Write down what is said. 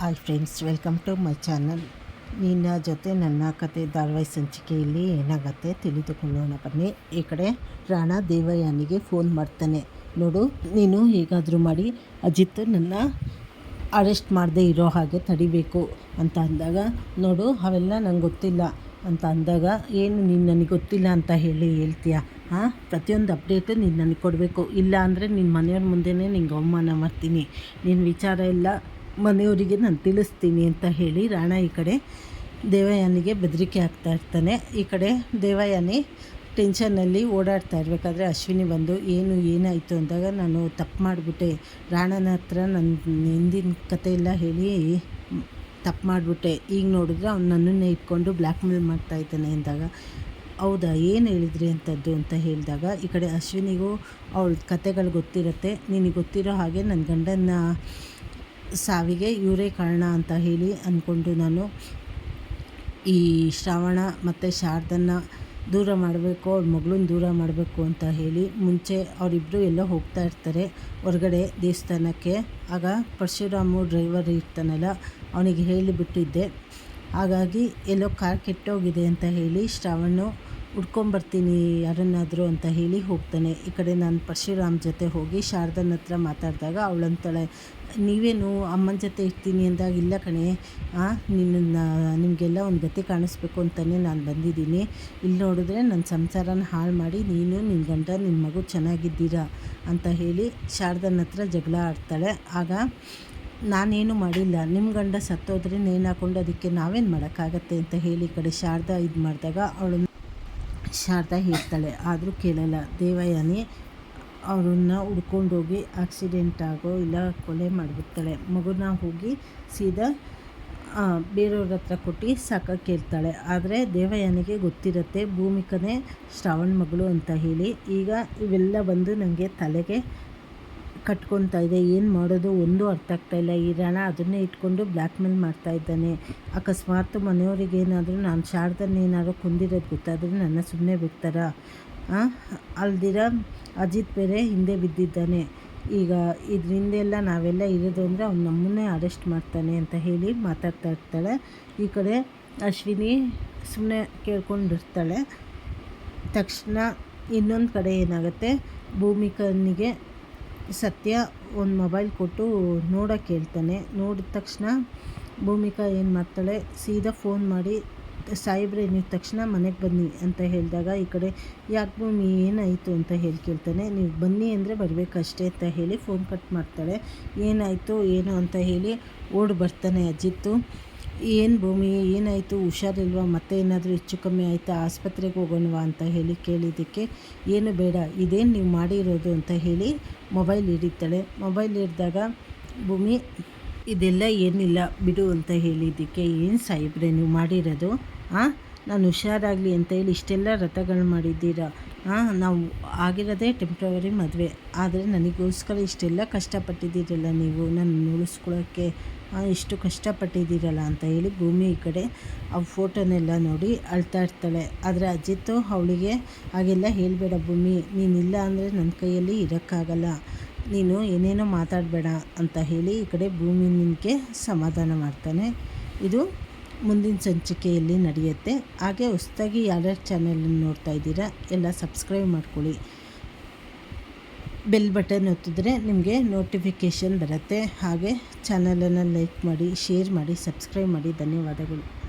Hi friends, welcome to my channel. ನಿನ್ನ ಜೊತೆ ನನ್ನ ಕತೆ ಧಾರಾವಾಹಿ ಸಂಚಿಕೆಯಲ್ಲಿ ಏನಾಗತ್ತೆ ತಿಳಿದುಕೊಳ್ಳೋಣ. ಬನ್ನಿ, ಈ ಕಡೆ ರಾಣಾ ದೇವಯಾನಿಗೆ ಫೋನ್ ಮಾಡ್ತಾನೆ. ನೋಡು, ನೀನು ಹೇಗಾದರೂ ಮಾಡಿ ಅಜಿತ್ ನನ್ನ ಅರೆಸ್ಟ್ ಮಾಡದೆ ಇರೋ ಹಾಗೆ ತಡಿಬೇಕು ಅಂತ ಅಂದಾಗ, ನೋಡು, ಅವೆಲ್ಲ ನಂಗೆ ಗೊತ್ತಿಲ್ಲ ಅಂತ ಅಂದಾಗ, ಏನು ನೀನು ನನಗೆ ಗೊತ್ತಿಲ್ಲ ಅಂತ ಹೇಳಿ ಹೇಳ್ತೀಯ? ಹಾಂ ಪ್ರತಿಯೊಂದು ಅಪ್ಡೇಟು ನೀನು ನನಗೆ ಕೊಡಬೇಕು. ಇಲ್ಲ ಅಂದರೆ ನಿನ್ನ ಮನೆಯವ್ರ ಮುಂದೆನೇ ನಿಂಗೆ ಅವಮಾನ ಮಾಡ್ತೀನಿ. ನಿನ್ನ ವಿಚಾರ ಎಲ್ಲ ಮನೆಯವರಿಗೆ ನಾನು ತಿಳಿಸ್ತೀನಿ ಅಂತ ಹೇಳಿ ರಾಣ ಈ ಕಡೆ ದೇವಯಾನಿಗೆ ಬೆದರಿಕೆ ಆಗ್ತಾ ಇರ್ತಾನೆ. ಈ ಕಡೆ ದೇವಯಾನಿ ಟೆನ್ಷನ್ನಲ್ಲಿ ಓಡಾಡ್ತಾ ಇರಬೇಕಾದ್ರೆ ಅಶ್ವಿನಿ ಬಂದು, ಏನು, ಏನಾಯಿತು? ಅಂದಾಗ ನಾನು, ತಪ್ಪು ಮಾಡಿಬಿಟ್ಟೆ. ರಾಣನ ಹತ್ರ ನನ್ನ ಹಿಂದಿನ ಕತೆ ಎಲ್ಲ ಹೇಳಿ ತಪ್ಪು ಮಾಡಿಬಿಟ್ಟೆ. ಈಗ ನೋಡಿದ್ರೆ ಅವ್ನು ನನ್ನನ್ನೇ ಇಟ್ಕೊಂಡು ಬ್ಲ್ಯಾಕ್ ಮೇಲ್ ಮಾಡ್ತಾ ಇದ್ದಾನೆ ಅಂದಾಗ, ಹೌದಾ, ಏನು ಹೇಳಿದ್ರಿ ಅಂಥದ್ದು ಅಂತ ಹೇಳಿದಾಗ, ಈ ಕಡೆ ಅಶ್ವಿನಿಗೂ ಅವಳ ಕತೆಗಳು ಗೊತ್ತಿರುತ್ತೆ. ನಿನಗೆ ಗೊತ್ತಿರೋ ಹಾಗೆ ನನ್ನ ಗಂಡನ ಸಾವಿಗೆ ಇವರೇ ಕಾರಣ ಅಂತ ಹೇಳಿ ಅಂದ್ಕೊಂಡು ನಾನು ಈ ಶ್ರಾವಣ ಮತ್ತು ಶಾರದನ್ನ ದೂರ ಮಾಡಬೇಕು, ಅವ್ರ ಮಗಳನ್ನ ದೂರ ಮಾಡಬೇಕು ಅಂತ ಹೇಳಿ ಮುಂಚೆ ಅವರಿಬ್ಬರು ಎಲ್ಲ ಹೋಗ್ತಾ ಇರ್ತಾರೆ ಹೊರಗಡೆ ದೇವಸ್ಥಾನಕ್ಕೆ. ಆಗ ಪರಶುರಾಮು ಡ್ರೈವರ್ ಇರ್ತಾನಲ್ಲ, ಅವನಿಗೆ ಹೇಳಿಬಿಟ್ಟಿದ್ದೆ. ಹಾಗಾಗಿ ಎಲ್ಲೋ ಕಾರ್ ಕೆಟ್ಟೋಗಿದೆ ಅಂತ ಹೇಳಿ ಶ್ರಾವಣು ಹುಡ್ಕೊಂಬರ್ತೀನಿ ಯಾರನ್ನಾದರೂ ಅಂತ ಹೇಳಿ ಹೋಗ್ತಾನೆ. ಈ ಕಡೆ ನಾನು ಪರಶುರಾಮ್ ಜೊತೆ ಹೋಗಿ ಶಾರದನ ಹತ್ರ ಮಾತಾಡಿದಾಗ ಅವಳಂತಾಳೆ, ನೀವೇನು ಅಮ್ಮನ ಜೊತೆ ಇರ್ತೀನಿ ಅಂದಾಗ ಇಲ್ಲ ಕಣೆ ನಿನ್ನ ನಿಮಗೆಲ್ಲ ಒಂದು ಗತಿ ಕಾಣಿಸ್ಬೇಕು ಅಂತಲೇ ನಾನು ಬಂದಿದ್ದೀನಿ. ಇಲ್ಲಿ ನೋಡಿದ್ರೆ ನನ್ನ ಸಂಸಾರನ ಹಾಳು ಮಾಡಿ ನೀನು ನಿನ್ನ ಗಂಡ ನಿನ್ನ ಮಗು ಚೆನ್ನಾಗಿದ್ದೀರಾ? ಅಂತ ಹೇಳಿ ಶಾರದನ ಹತ್ರ ಜಗಳ ಆಡ್ತಾಳೆ. ಆಗ, ನಾನೇನು ಮಾಡಿಲ್ಲ ನಿಮ್ಮ ಗಂಡ ಸತ್ತೋದ್ರೆ ನೇಣು ಹಾಕೊಂಡು ಅದಕ್ಕೆ ನಾವೇನು ಮಾಡೋಕ್ಕಾಗತ್ತೆ? ಅಂತ ಹೇಳಿ ಕಡೆ ಶಾರದಾ ಇದು ಮಾಡಿದಾಗ ಅವಳು ಶಾರದಾ ಹೇಳ್ತಾಳೆ. ಆದರೂ ಕೇಳಲ್ಲ. ದೇವಯಾನಿ ಅವ್ರನ್ನ ಹುಡ್ಕೊಂಡೋಗಿ ಆಕ್ಸಿಡೆಂಟ್ ಆಗೋ ಇಲ್ಲ ಕೊಲೆ ಮಾಡಿಬಿಡ್ತಾಳೆ. ಮಗುನ ಹೋಗಿ ಸೀದಾ ಬೇರೆಯವ್ರ ಹತ್ರ ಕೊಟ್ಟು ಸಾಕಕ್ಕೆ ಕೇಳ್ತಾಳೆ. ಆದರೆ ದೇವಯಾನಿಗೆ ಗೊತ್ತಿರುತ್ತೆ, ಭೂಮಿಕನೇ ಶ್ರಾವಣ ಮಗಳು ಅಂತ ಹೇಳಿ. ಈಗ ಇವೆಲ್ಲ ಬಂದು ನನಗೆ ತಲೆಗೆ ಕಟ್ಕೊತಾ ಇದೆ, ಏನು ಮಾಡೋದು ಒಂದು ಅರ್ಥ ಆಗ್ತಾಯಿಲ್ಲ ಈ ರಣ ಅದನ್ನೇ ಇಟ್ಕೊಂಡು ಬ್ಲ್ಯಾಕ್ ಮೇಲ್ ಮಾಡ್ತಾ ಇದ್ದಾನೆ. ಅಕಸ್ಮಾತ್ ಮನೆಯವರಿಗೆ ಏನಾದರೂ ನಾನು ಶಾರದನ್ನ ಏನಾದರೂ ಕುಂದಿರೋದು ಗೊತ್ತಾದರೆ ನನ್ನ ಸುಮ್ಮನೆ ಬಿಡ್ತಾರ? ಅಲ್ದಿರ? ಅಜಿತ್ ಬೇರೆ ಹಿಂದೆ ಬಿದ್ದಿದ್ದಾನೆ. ಈಗ ಇದರಿಂದೆಲ್ಲ ನಾವೆಲ್ಲ ಇರೋದು ಅಂದರೆ ಅವ್ನು ನಮ್ಮನ್ನೇ ಅರೆಸ್ಟ್ ಮಾಡ್ತಾನೆ ಅಂತ ಹೇಳಿ ಮಾತಾಡ್ತಾ ಇರ್ತಾಳೆ. ಈ ಕಡೆ ಅಶ್ವಿನಿ ಸುಮ್ಮನೆ ಕೇಳ್ಕೊಂಡಿರ್ತಾಳೆ. ತಕ್ಷಣ ಇನ್ನೊಂದು ಕಡೆ ಏನಾಗುತ್ತೆ? ಭೂಮಿಕನಿಗೆ ಸತ್ಯ ಒಂದು ಮೊಬೈಲ್ ಕೊಟ್ಟು ನೋಡೋಕ್ಕೆ ಹೇಳ್ತಾನೆ. ನೋಡಿದ ತಕ್ಷಣ ಭೂಮಿಕಾ ಏನು ಮಾಡ್ತಾಳೆ? ಸೀದಾ ಫೋನ್ ಮಾಡಿ ಸಾಯಿಬ್ರೆ ನೀವು ತಕ್ಷಣ ಮನೆಗೆ ಬನ್ನಿ ಅಂತ ಹೇಳಿದಾಗ ಈ ಕಡೆ, ಯಾಕೆ ಭೂಮಿ, ಏನಾಯಿತು? ಅಂತ ಹೇಳಿ ಕೇಳ್ತಾನೆ. ನೀವು ಬನ್ನಿ ಅಂದರೆ ಬರಬೇಕಷ್ಟೇ ಅಂತ ಹೇಳಿ ಫೋನ್ ಕಟ್ ಮಾಡ್ತಾಳೆ. ಏನಾಯಿತು, ಏನು? ಅಂತ ಹೇಳಿ ಓಡಿ ಬರ್ತಾನೆ ಅಜಿತ್ತು. ಏನು ಭೂಮಿ, ಏನಾಯಿತು, ಹುಷಾರಿಲ್ವಾ, ಮತ್ತೆ ಏನಾದರೂ ಹೆಚ್ಚು ಕಮ್ಮಿ ಆಯಿತಾ, ಆಸ್ಪತ್ರೆಗೆ ಹೋಗೋಣವಾ ಅಂತ ಹೇಳಿ ಕೇಳಿದ್ದಕ್ಕೆ ಏನು ಬೇಡ, ಇದೇನು ನೀವು ಮಾಡಿರೋದು ಅಂತ ಹೇಳಿ ಮೊಬೈಲ್ ಹಿಡಿತಾಳೆ. ಮೊಬೈಲ್ ಹಿಡಿದಾಗ, ಭೂಮಿ, ಇದೆಲ್ಲ ಏನಿಲ್ಲ, ಬಿಡು ಅಂತ ಹೇಳಿದ್ದಕ್ಕೆ, ಏನು ಸಾಯಿಬ್ರೆ ನೀವು ಮಾಡಿರೋದು? ಹಾಂ ನಾನು ಹುಷಾರಾಗಲಿ ಅಂತ ಹೇಳಿ ಇಷ್ಟೆಲ್ಲ ರಥಗಳು ಮಾಡಿದ್ದೀರಾ? ನಾವು ಆಗಿರೋದೇ ಟೆಂಪ್ರವರಿ ಮದುವೆ. ಆದರೆ ನನಗೋಸ್ಕರ ಇಷ್ಟೆಲ್ಲ ಕಷ್ಟಪಟ್ಟಿದ್ದೀರಲ್ಲ ನೀವು? ನನ್ನ ಉಳಿಸ್ಕೊಳ್ಳೋಕ್ಕೆ ಇಷ್ಟು ಕಷ್ಟಪಟ್ಟಿದ್ದೀರಲ್ಲ ಅಂತ ಹೇಳಿ ಭೂಮಿ ಈ ಕಡೆ ಆ ಫೋಟೋನೆಲ್ಲ ನೋಡಿ ಅಳ್ತಾ ಇರ್ತಾಳೆ. ಆದರೆ ಅಜಿತ್ತು ಅವಳಿಗೆ ಹಾಗೆಲ್ಲ ಹೇಳಬೇಡ ಭೂಮಿ. ನೀನಿಲ್ಲ ಅಂದರೆ ನನ್ನ ಕೈಯಲ್ಲಿ ಇರೋಕ್ಕಾಗಲ್ಲ. ನೀನು ಏನೇನೋ ಮಾತಾಡಬೇಡ ಅಂತ ಹೇಳಿ ಈ ಕಡೆ ಭೂಮಿ ನಿನಗೆ ಸಮಾಧಾನ ಮಾಡ್ತಾನೆ. ಇದು ಮುಂದಿನ ಸಂಚಿಕೆಯಲ್ಲಿ ನಡೆಯುತ್ತೆ. ಹಾಗೆ ಹೊಸದಾಗಿ ಯಾರ್ಯಾರು ಚಾನಲನ್ನು ನೋಡ್ತಾ ಇದ್ದೀರಾ, ಎಲ್ಲ ಸಬ್ಸ್ಕ್ರೈಬ್ ಮಾಡ್ಕೊಳ್ಳಿ. ಬೆಲ್ ಬಟನ್ ಒತ್ತಿದ್ರೆ ನಿಮಗೆ ನೋಟಿಫಿಕೇಷನ್ ಬರುತ್ತೆ. ಹಾಗೆ ಚಾನಲನ್ನು ಲೈಕ್ ಮಾಡಿ ಶೇರ್ ಮಾಡಿ ಸಬ್ಸ್ಕ್ರೈಬ್ ಮಾಡಿ. ಧನ್ಯವಾದಗಳು.